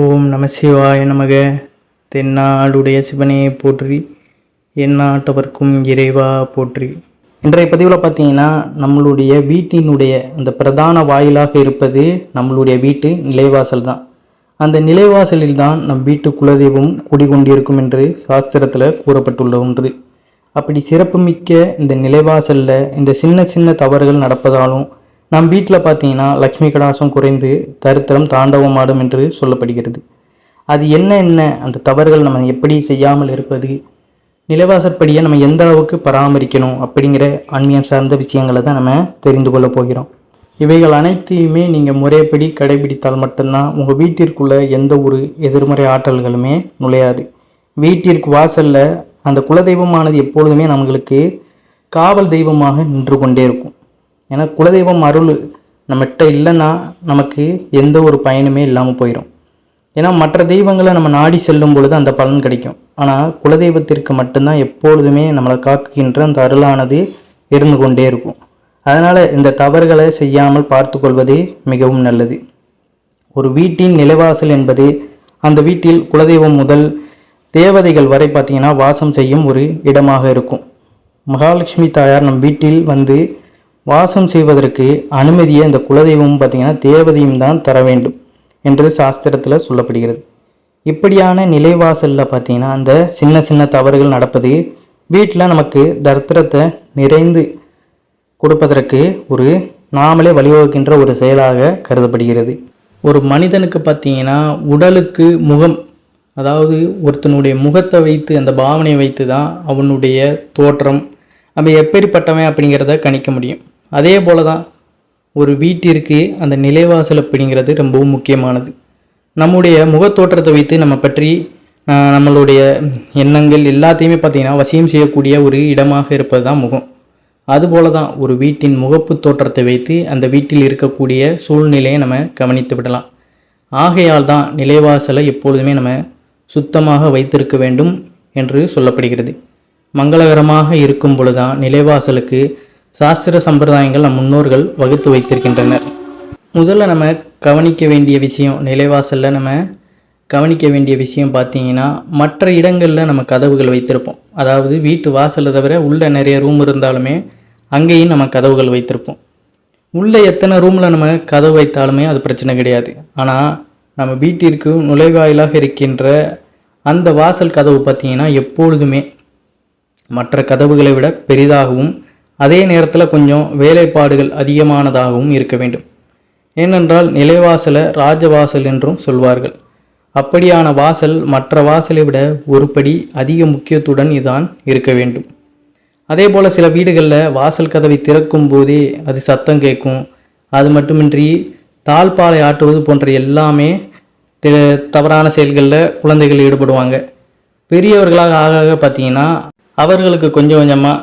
ஓம் நம சிவாய நமக. தென்னாடுடைய சிவனே போற்றி எந்நாட்டவர்க்கும் இறைவா போற்றி. இன்றைய பதிவில் பார்த்தீங்கன்னா நம்மளுடைய வீட்டினுடைய அந்த பிரதான வாயிலாக இருப்பது நம்மளுடைய வீட்டு நிலைவாசல் தான். அந்த நிலைவாசலில் தான் நம் வீட்டு குலதெய்வம் குடிகொண்டிருக்கும் என்று சாஸ்திரத்தில் கூறப்பட்டுள்ள ஒன்று. அப்படி சிறப்புமிக்க இந்த நிலைவாசலில் இந்த சின்ன சின்ன தவறுகள் நடப்பதாலும் நம் வீட்டில் பார்த்தீங்கன்னா லக்ஷ்மி கடாசம் குறைந்து தரித்திரம் தாண்டவமாடும் என்று சொல்லப்படுகிறது. அது என்ன என்ன? அந்த தவறுகள் நம்ம எப்படி செய்யாமல் இருப்பது? நிலவாசற்படியை நம்ம எந்த அளவுக்கு பராமரிக்கணும் அப்படிங்கிற ஆன்மீகம் சார்ந்த விஷயங்களை தான் நம்ம தெரிந்து கொள்ள போகிறோம். இவைகள் அனைத்தையுமே நீங்கள் முறைப்படி கடைபிடித்தால் மட்டும்தான் உங்கள் வீட்டிற்குள்ள எந்த ஒரு எதிர்மறை ஆற்றல்களுமே நுழையாது. வீட்டிற்கு வாசலில் அந்த குலதெய்வமானது எப்பொழுதுமே நம்மளுக்கு காவல் தெய்வமாக நின்று கொண்டே இருக்கும். ஏன்னா குலதெய்வம் அருள் நம்மகிட்ட இல்லைன்னா நமக்கு எந்த ஒரு பயனுமே இல்லாமல் போயிடும் ஏன்னா மற்ற தெய்வங்களை நம்ம நாடி செல்லும் பொழுது அந்த பலன் கிடைக்கும். ஆனால் குலதெய்வத்திற்கு மட்டும்தான் எப்பொழுதுமே நம்மளை காக்குகின்ற அந்த அருளானது இருந்து கொண்டே இருக்கும். அதனால் இந்த தவறுகளை செய்யாமல் பார்த்து கொள்வது மிகவும் நல்லது. ஒரு வீட்டின் நிலைவாசல் என்பது அந்த வீட்டில் குலதெய்வம் முதல் தேவதைகள் வரை பார்த்திங்கன்னா வாசம் செய்யும் ஒரு இடமாக இருக்கும். மகாலட்சுமி தாயார் நம் வீட்டில் வந்து வாசம் செய்வதற்கு அனுமதியை அந்த குலதெய்வம் பார்த்திங்கன்னா தேவதையும் தான் தர வேண்டும் என்று சாஸ்திரத்தில் சொல்லப்படுகிறது. இப்படியான நிலைவாசலில் பார்த்தீங்கன்னா அந்த சின்ன சின்ன தவறுகள் நடப்பது வீட்டில் நமக்கு தரித்திரத்தை நிறைந்து கொடுப்பதற்கு ஒரு நாமளே வழிவகுக்கின்ற ஒரு செயலாக கருதப்படுகிறது. ஒரு மனிதனுக்கு பார்த்தீங்கன்னா உடலுக்கு முகம் அதாவது ஒருத்தனுடைய முகத்தை வைத்து அந்த பாவனையை வைத்து தான் அவனுடைய தோற்றம் அவன் எப்பேற்பட்டவன் அப்படிங்கிறத கணிக்க முடியும். அதே போல தான் ஒரு வீட்டிற்கு அந்த நிலைவாசல் அப்படிங்கிறது ரொம்பவும் முக்கியமானது. நம்முடைய முகத்தோற்றத்தை வைத்து நம்ம பற்றி நம்மளுடைய எண்ணங்கள் எல்லாத்தையுமே பார்த்திங்கன்னா வசியம் செய்யக்கூடிய ஒரு இடமாக இருப்பது தான் முகம். அதுபோல தான் ஒரு வீட்டின் முகப்பு தோற்றத்தை வைத்து அந்த வீட்டில் இருக்கக்கூடிய சூழ்நிலையை நம்ம கவனித்து விடலாம். ஆகையால் தான் நிலைவாசலை எப்பொழுதுமே நம்ம சுத்தமாக வைத்திருக்க வேண்டும் என்று சொல்லப்படுகிறது. மங்களகரமாக இருக்கும் பொழுதுதான் நிலைவாசலுக்கு சாஸ்திர சம்பிரதாயங்கள் நம் முன்னோர்கள் வகுத்து வைத்திருக்கின்றனர். முதல்ல நம்ம கவனிக்க வேண்டிய விஷயம் நிலைவாசலில் நம்ம கவனிக்க வேண்டிய விஷயம் பார்த்தீங்கன்னா மற்ற இடங்களில் நம்ம கதவுகள் வைத்திருப்போம். அதாவது வீட்டு வாசலை தவிர உள்ளே நிறைய ரூம் இருந்தாலுமே அங்கேயும் நம்ம கதவுகள் வைத்திருப்போம். உள்ளே எத்தனை ரூமில் நம்ம கதவு வைத்தாலுமே அது பிரச்சனை கிடையாது. ஆனால் நம்ம வீட்டிற்கு நுழைவாயிலாக இருக்கின்ற அந்த வாசல் கதவு பார்த்தீங்கன்னா எப்பொழுதுமே மற்ற கதவுகளை விட பெரிதாகவும் அதே நேரத்தில் கொஞ்சம் வேலைப்பாடுகள் அதிகமானதாகவும் இருக்க வேண்டும். ஏனென்றால் நிலைவாசலை ராஜவாசல் என்றும் சொல்வார்கள். அப்படியான வாசல் மற்ற வாசலை விட ஒரு படி அதிக முக்கியத்துடன் இதான் இருக்க வேண்டும். அதே போல் சில வீடுகளில் வாசல் கதவை திறக்கும் போதே அது சத்தம் கேட்கும். அது மட்டுமின்றி தாழ்பாலை ஆட்டுவது போன்ற எல்லாமே தவறான செயல்களில் குழந்தைகள் ஈடுபடுவாங்க. பெரியவர்களாக ஆக ஆக பார்த்தீங்கன்னா அவர்களுக்கு கொஞ்சம் கொஞ்சமாக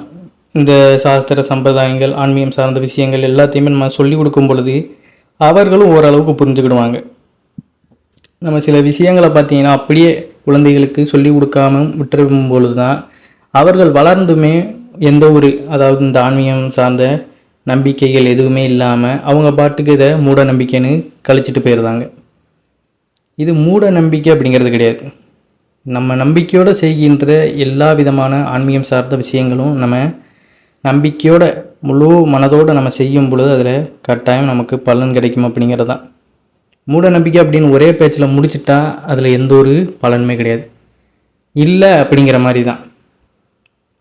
இந்த சாஸ்திர சம்பிரதாயங்கள் ஆன்மீகம் சார்ந்த விஷயங்கள் எல்லாத்தையுமே நம்ம சொல்லிக் கொடுக்கும் பொழுது அவர்களும் ஓரளவுக்கு புரிஞ்சுக்கிடுவாங்க. நம்ம சில விஷயங்களை பார்த்தீங்கன்னா அப்படியே குழந்தைகளுக்கு சொல்லி கொடுக்காம விட்டுரும் பொழுது தான் அவர்கள் வளர்ந்துமே எந்த ஒரு அதாவது இந்த ஆன்மீகம் சார்ந்த நம்பிக்கைகள் எதுவுமே இல்லாமல் அவங்க பாட்டுக்கு இதை மூட நம்பிக்கைன்னு கழிச்சிட்டு போயிடுறாங்க. இது மூட நம்பிக்கை அப்படிங்கிறது கிடையாது. நம்ம நம்பிக்கையோடு செய்கின்ற எல்லா விதமான ஆன்மீகம் சார்ந்த விஷயங்களும் நம்ம நம்பிக்கையோட முழு மனதோடு நம்ம செய்யும் பொழுது அதில் கட்டாயம் நமக்கு பலன் கிடைக்கும் அப்படிங்கிறது. தான் மூட நம்பிக்கை அப்படின்னு ஒரே பேச்சில் முடிச்சிட்டா அதில் எந்த ஒரு பலனுமே கிடையாது. இல்லை அப்படிங்கிற மாதிரி தான்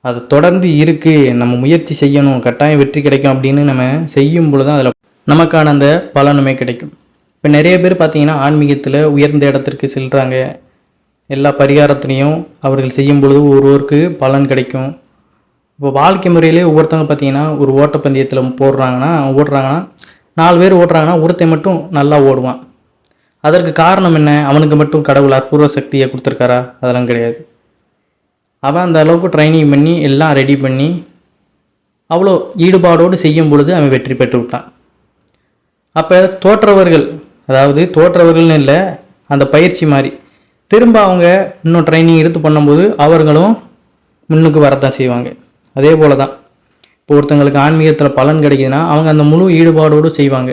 அது தொடர்ந்து இருக்குது நம்ம முயற்சி செய்யணும் கட்டாயம் வெற்றி கிடைக்கும் அப்படின்னு நம்ம செய்யும் பொழுது தான் அதில் நமக்கான அந்த பலனுமே கிடைக்கும். இப்போ நிறைய பேர் பார்த்தீங்கன்னா ஆன்மீகத்தில் உயர்ந்த இடத்திற்கு செல்கிறாங்க எல்லா பரிகாரத்திலையும் அவர்கள் செய்யும் பொழுது ஒருவருக்கு பலன் கிடைக்கும். இப்போ வாழ்க்கை முறையிலே ஒவ்வொருத்தவங்க பார்த்தீங்கன்னா ஒரு ஓட்டப்பந்தயத்தில் போடுறாங்கன்னா ஓடுறாங்கன்னா நாலு பேர் ஓடுறாங்கன்னா ஒருத்தன் மட்டும் நல்லா ஓடுவான். அதற்கு காரணம் என்ன? அவனுக்கு மட்டும் கடவுள் அற்பூர்வ சக்தியை கொடுத்துருக்காரா? அதெல்லாம் கிடையாது. அவன் அந்த அளவுக்கு ட்ரைனிங் பண்ணி எல்லாம் ரெடி பண்ணி அவ்வளோ ஈடுபாடோடு செய்யும் பொழுது அவன் வெற்றி பெற்று விட்டான். அப்போ தோற்றவர்கள் அதாவது தோற்றவர்கள்னு இல்லை அந்த பயிற்சி மாதிரி திரும்ப அவங்க இன்னும் ட்ரைனிங் எடுத்து பண்ணும்போது அவர்களும் முன்னுக்கு வரத்தான் செய்வாங்க. அதே போல தான் இப்போ ஒருத்தங்களுக்கு ஆன்மீகத்தில் பலன் கிடைக்குதுன்னா அவங்க அந்த முழு ஈடுபாடோடு செய்வாங்க.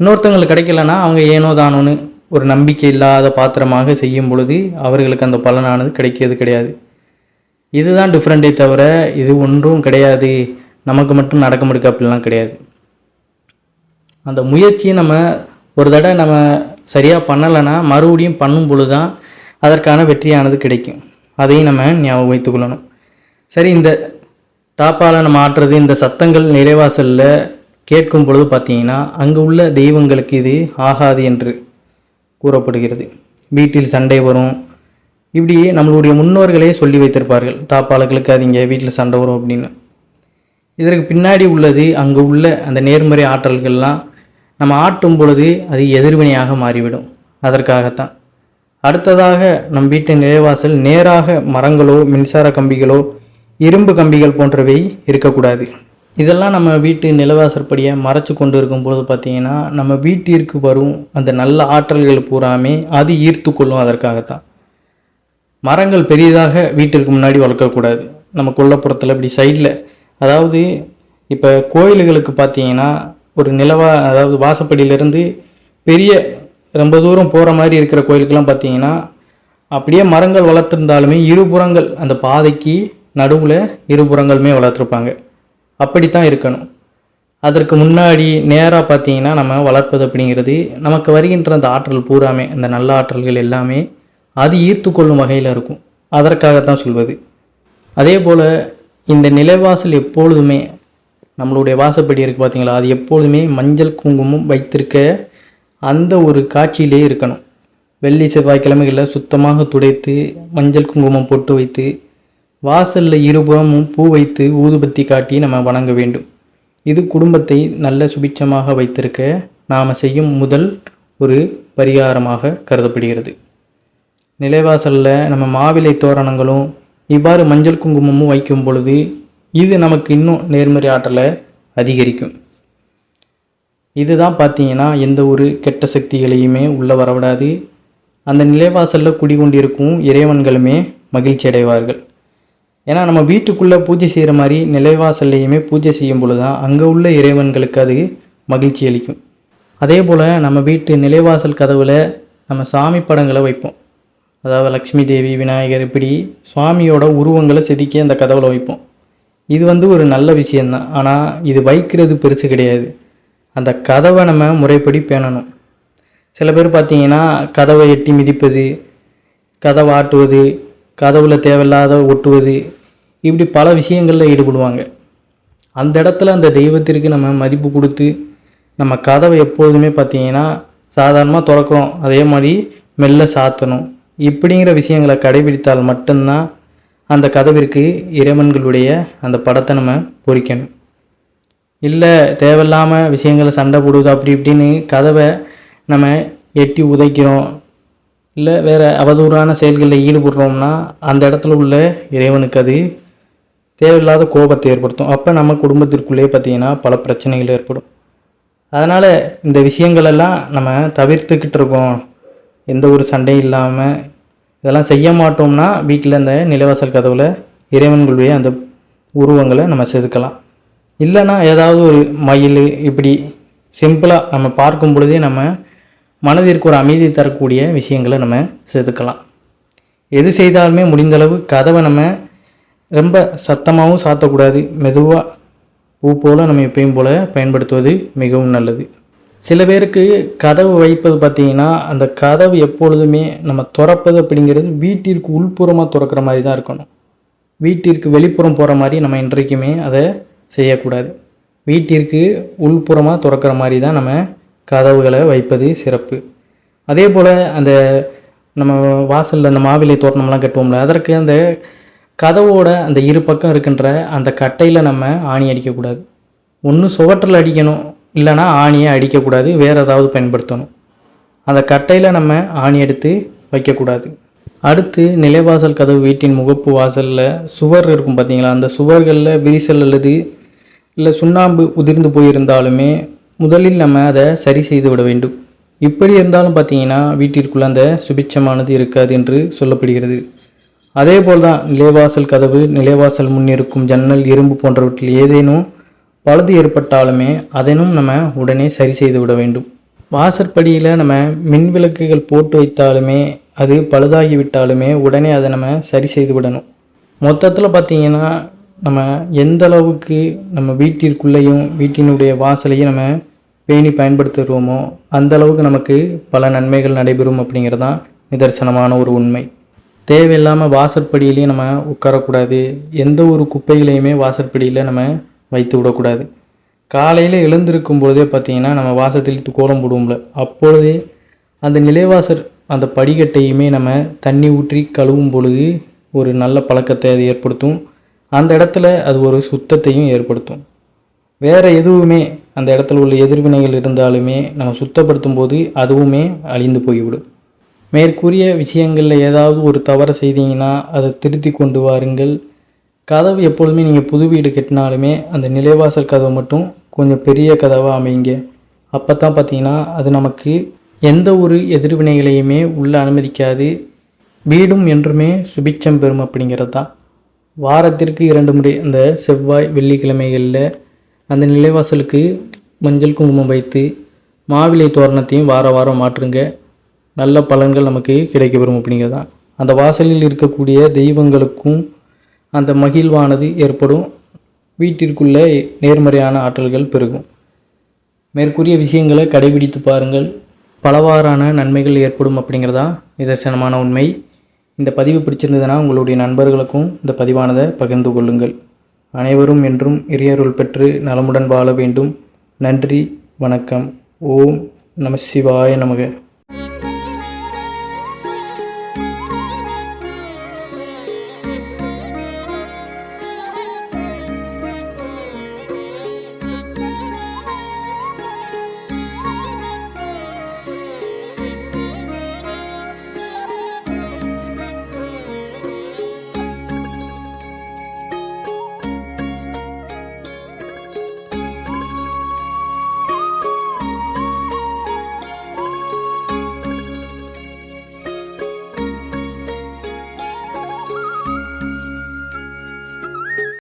இன்னொருத்தங்களுக்கு கிடைக்கலன்னா அவங்க ஏனோ தானோன்னு ஒரு நம்பிக்கை இல்லாத பாத்திரமாக செய்யும் பொழுது அவர்களுக்கு அந்த பலனானது கிடைக்கிறது கிடையாது. இதுதான் டிஃப்ரெண்ட்டே தவிர இது ஒன்றும் கிடையாது. நமக்கு மட்டும் நடக்க முடியும் அப்படிலாம் கிடையாது. அந்த முயற்சியை நம்ம ஒரு தடவை நம்ம சரியாக பண்ணலைன்னா மறுபடியும் பண்ணும் பொழுது தான் அதற்கான வெற்றியானது கிடைக்கும். அதையும் நம்ம ஞாபகம் வைத்துக்கொள்ளணும் சரி இந்த தாப்பாலை நம்ம ஆட்டுறது இந்த சத்தங்கள் நிறைவாசலில் கேட்கும் பொழுது பார்த்தீங்கன்னா அங்கே உள்ள தெய்வங்களுக்கு இது ஆகாது என்று கூறப்படுகிறது. வீட்டில் சண்டை வரும். இப்படி நம்மளுடைய முன்னோர்களே சொல்லி வைத்திருப்பார்கள். தாப்பாளர்களுக்கு அது இங்கே வீட்டில் சண்டை வரும் அப்படின்னு. இதற்கு பின்னாடி உள்ளது அங்கே உள்ள அந்த நேர்மறை ஆற்றல்கள்லாம் நம்ம ஆட்டும் பொழுது அது எதிர்வினையாக மாறிவிடும். அதற்காகத்தான். அடுத்ததாக நம் வீட்டின் நிலைவாசல் நேராக மரங்களோ மின்சார கம்பிகளோ இரும்பு கம்பிகள் போன்றவை இருக்கக்கூடாது. இதெல்லாம் நம்ம வீட்டு நிலவாசற்படியை மறைச்சு கொண்டு இருக்கும்போது பார்த்தீங்கன்னா நம்ம வீட்டிற்கு வரும் அந்த நல்ல ஆற்றல்கள் பூராமே அது ஈர்த்து கொள்ளும் அதற்காகத்தான். மரங்கள் பெரியதாக வீட்டிற்கு முன்னாடி வளர்க்கக்கூடாது. நம்ம கொல்லப்புறத்தில் இப்படி சைடில் அதாவது இப்போ கோயில்களுக்கு பார்த்தீங்கன்னா ஒரு நிலவா அதாவது வாசப்படியிலேருந்து பெரிய ரொம்ப தூரம் போகிற மாதிரி இருக்கிற கோயிலுக்கெல்லாம் பார்த்தீங்கன்னா அப்படியே மரங்கள் வளர்த்துருந்தாலுமே இருபுறங்கள் அந்த பாதைக்கு நடுவில் இருபுறங்களுமே வளர்த்துருப்பாங்க. அப்படித்தான் இருக்கணும். அதற்கு முன்னாடி நேராக பார்த்தீங்கன்னா நம்ம வளர்ப்பது அப்படிங்கிறது நமக்கு வருகின்ற அந்த ஆற்றல் பூராமே அந்த நல்ல ஆற்றல்கள் எல்லாமே அது ஈர்த்து கொள்ளும் வகையில் இருக்கும். அதற்காகத்தான் சொல்வது. அதே போல் இந்த நிலைவாசல் எப்பொழுதுமே நம்மளுடைய வாசப்படி இருக்குது பார்த்தீங்களா? அது எப்பொழுதுமே மஞ்சள் குங்குமம் வைத்திருக்க அந்த ஒரு காட்சியிலே இருக்கணும். வெள்ளி செவ்வாய்க்கிழமைகளில் சுத்தமாக துடைத்து மஞ்சள் குங்குமம் போட்டு வைத்து வாசலில் இருபுறமும் பூ வைத்து ஊதுபத்தி காட்டி நம்ம வணங்க வேண்டும். இது குடும்பத்தை நல்ல சுபிட்சமாக வைத்திருக்க நாம் செய்யும் முதல் ஒரு பரிகாரமாக கருதப்படுகிறது. நிலைவாசலில் நம்ம மாவிலை தோரணங்களும் இவ்வாறு மஞ்சள் குங்குமமும் வைக்கும் பொழுது இது நமக்கு இன்னும் நேர்மறை ஆற்றலை அதிகரிக்கும். இதுதான் பார்த்தீங்கன்னா எந்த ஒரு கெட்ட சக்திகளையுமே உள்ளே வரவிடாது. அந்த நிலைவாசலில் குடிகொண்டிருக்கும் இறைவன்களுமே மகிழ்ச்சி அடைவார்கள் ஏன்னா நம்ம வீட்டுக்குள்ளே பூஜை செய்கிற மாதிரி நிலைவாசல்லையுமே பூஜை செய்யும் பொழுது தான் அங்கே உள்ள இறைவன்களுக்கு அது மகிழ்ச்சி அளிக்கும். அதே போல் நம்ம வீட்டு நிலைவாசல் கதவில் நம்ம சாமி படங்களை வைப்போம். அதாவது லக்ஷ்மி தேவி விநாயகர் இப்படி சுவாமியோட உருவங்களை செதுக்கி அந்த கதவில் வைப்போம். இது வந்து ஒரு நல்ல விஷயந்தான் ஆனால் இது வைக்கிறது பெருசு கிடையாது. அந்த கதவை நம்ம முறைப்படி பேணணும். சில பேர் பார்த்தீங்கன்னா கதவை எட்டி மிதிப்பது கதவை ஆட்டுவது கதவுல தேவையில்லாத ஒட்டுவது இப்படி பல விஷயங்களில் ஈடுபடுவாங்க. அந்த இடத்துல அந்த தெய்வத்திற்கு நம்ம மதிப்பு கொடுத்து நம்ம கதவை எப்பொழுதுமே பார்த்தீங்கன்னா சாதாரணமாக திறக்கிறோம். அதே மாதிரி மெல்ல சாத்தணும். இப்படிங்கிற விஷயங்களை கடைபிடித்தால் மட்டும்தான் அந்த கதவிற்கு இறைவன்களுடைய அந்த படத்தை நம்ம பொறிக்கணும். இல்லை தேவையில்லாமல் விஷயங்களை சண்டை போடுவது அப்படி இப்படின்னு கதவை நம்ம எட்டி உதைக்கிறோம். இல்லை வேறு அவதூறான செயல்களில் ஈடுபடுறோம்னா அந்த இடத்துல உள்ள இறைவனுக்கு அது தேவையில்லாத கோபத்தை ஏற்படுத்தும். அப்போ நம்ம குடும்பத்திற்குள்ளேயே பார்த்திங்கன்னா பல பிரச்சனைகள் ஏற்படும். அதனால் இந்த விஷயங்களெல்லாம் நம்ம தவிர்த்துக்கிட்டு இருக்கோம். எந்த ஒரு சண்டையும் இல்லாமல் இதெல்லாம் செய்ய மாட்டோம்னா வீட்டில் இந்த நிலவாசல் கதவில் இறைவன்களுடைய அந்த உருவங்களை நம்ம செதுக்கலாம். இல்லைன்னா ஏதாவது ஒரு மயில் இப்படி சிம்பிளாக நம்ம பார்க்கும் பொழுதே நம்ம மனதிற்கு ஒரு அமைதி தரக்கூடிய விஷயங்களை நம்ம செதுக்கலாம். எது செய்தாலுமே முடிந்தளவு கதவை நம்ம ரொம்ப சத்தமாகவும் சாத்தக்கூடாது. மெதுவாக பூ போல் நம்ம எப்பயும் போல் பயன்படுத்துவது மிகவும் நல்லது. சில பேருக்கு கதவு வைப்பது பார்த்திங்கன்னா அந்த கதவு எப்பொழுதுமே நம்ம திறப்பது அப்படிங்கிறது வீட்டிற்கு உள்புறமாக துறக்கிற மாதிரி தான் இருக்கணும். வீட்டிற்கு வெளிப்புறம் போகிற மாதிரி நம்ம இன்றைக்குமே அதை செய்யக்கூடாது. வீட்டிற்கு உள்புறமாக திறக்கிற மாதிரி தான் நம்ம கதவுகளை வைப்பது சிறப்பு. அதே போல் அந்த நம்ம வாசலில் அந்த மாவிலை தோரணம்லாம் கட்டுவோம்ல அதற்கு அந்த கதவோட அந்த இரு பக்கம் இருக்கின்ற அந்த கட்டையில் நம்ம ஆணி அடிக்கக்கூடாது. ஒன்று சுவற்றில் அடிக்கணும் இல்லைனா ஆணியை அடிக்கக்கூடாது வேறு ஏதாவது பயன்படுத்தணும். அந்த கட்டையில் நம்ம ஆணி எடுத்து வைக்கக்கூடாது. அடுத்து நிலைவாசல் கதவு வீட்டின் முகப்பு வாசலில் சுவர் இருக்கும் பார்த்தீங்களா அந்த சுவர்களில் விரிசல் அல்லது இல்லை சுண்ணாம்பு உதிர்ந்து போயிருந்தாலுமே முதலில் நம்ம அதை சரி செய்து விட வேண்டும். இப்படி இருந்தாலும் பார்த்தீங்கன்னா வீட்டிற்குள்ள அந்த சுபிட்சமானது இருக்காது என்று சொல்லப்படுகிறது. அதே போல் தான் நிலைவாசல் கதவு நிலைவாசல் முன் இருக்கும் ஜன்னல் இரும்பு போன்றவற்றில் ஏதேனும் பழுது ஏற்பட்டாலுமே அதனும் நம்ம உடனே சரி செய்து விட வேண்டும். வாசற்படியில் நம்ம மின் விளக்குகள் போட்டு வைத்தாலுமே அது பழுதாகிவிட்டாலுமே உடனே அதை நம்ம சரி செய்து விடணும். மொத்தத்தில் பார்த்திங்கன்னா நம்ம எந்த அளவுக்கு நம்ம வீட்டிற்குள்ளேயும் வீட்டினுடைய வாசலையும் நம்ம பேணி பயன்படுத்துகிறோமோ அந்த அளவுக்கு நமக்கு பல நன்மைகள் நடைபெறும் அப்படிங்கிறது தான் நிதர்சனமான ஒரு உண்மை. தேவையில்லாமல் வாசற்படியிலையும் நம்ம உட்காரக்கூடாது. எந்த ஒரு குப்பைகளையுமே வாசற்படியில் நம்ம வைத்து விடக்கூடாது. காலையில் எழுந்திருக்கும் பொழுதே பார்த்தீங்கன்னா நம்ம வாசத்தில் கோலம் போடுவோம்ல அப்பொழுதே அந்த நிலைவாசர் அந்த படிக்கட்டையுமே நம்ம தண்ணி ஊற்றி கழுவும் பொழுது ஒரு நல்ல பழக்கத்தை அது ஏற்படுத்தும். அந்த இடத்துல அது ஒரு சுத்தத்தையும் ஏற்படுத்தும். வேறு எதுவுமே அந்த இடத்துல உள்ள எதிர்வினைகள் இருந்தாலுமே நம்ம சுத்தப்படுத்தும் போது அதுவுமே அழிந்து போய்விடும். மேற்கூறிய விஷயங்களில் ஏதாவது ஒரு தவறு செய்தீங்கன்னா அதை திருத்தி கொண்டு வாருங்கள். கதவு எப்பொழுதுமே நீங்கள் புது வீடு கட்டினாலுமே அந்த நிலைவாசல் கதவு மட்டும் கொஞ்சம் பெரிய கதவாக அமைங்க அப்போ தான் பார்த்தீங்கன்னா அது நமக்கு எந்த ஒரு எதிர்வினைகளையுமே உள்ளே அனுமதிக்காது. வீடும் என்றுமே சுபிச்சம் பெறும் அப்படிங்கிறது தான் வாரத்திற்கு இரண்டு முறை அந்த செவ்வாய் வெள்ளிக்கிழமைகளில் அந்த நிலைவாசலுக்கு மஞ்சள் குங்குமம் வைத்து மாவிலை தோரணத்தையும் வார வாரம் மாற்றுங்க. நல்ல பலன்கள் நமக்கு கிடைக்கப்பெறும் அப்படிங்கிறது தான் அந்த வாசலில் இருக்கக்கூடிய தெய்வங்களுக்கும் அந்த மகிழ்வானது ஏற்படும். வீட்டிற்குள்ளே நேர்மறையான ஆற்றல்கள் பெருகும். மேற்கூறிய விஷயங்களை கடைபிடித்து பாருங்கள். பலவாறான நன்மைகள் ஏற்படும் அப்படிங்கிறதா நிதர்சனமான உண்மை. இந்த பதிவு பிடிச்சிருந்ததுன்னா உங்களுடைய நண்பர்களுக்கும் இந்த பதிவானதை பகிர்ந்து கொள்ளுங்கள். அனைவரும் என்றும் இறையருள் பெற்று நலமுடன் வாழ வேண்டும். நன்றி வணக்கம். ஓம் நம சிவாய நமக.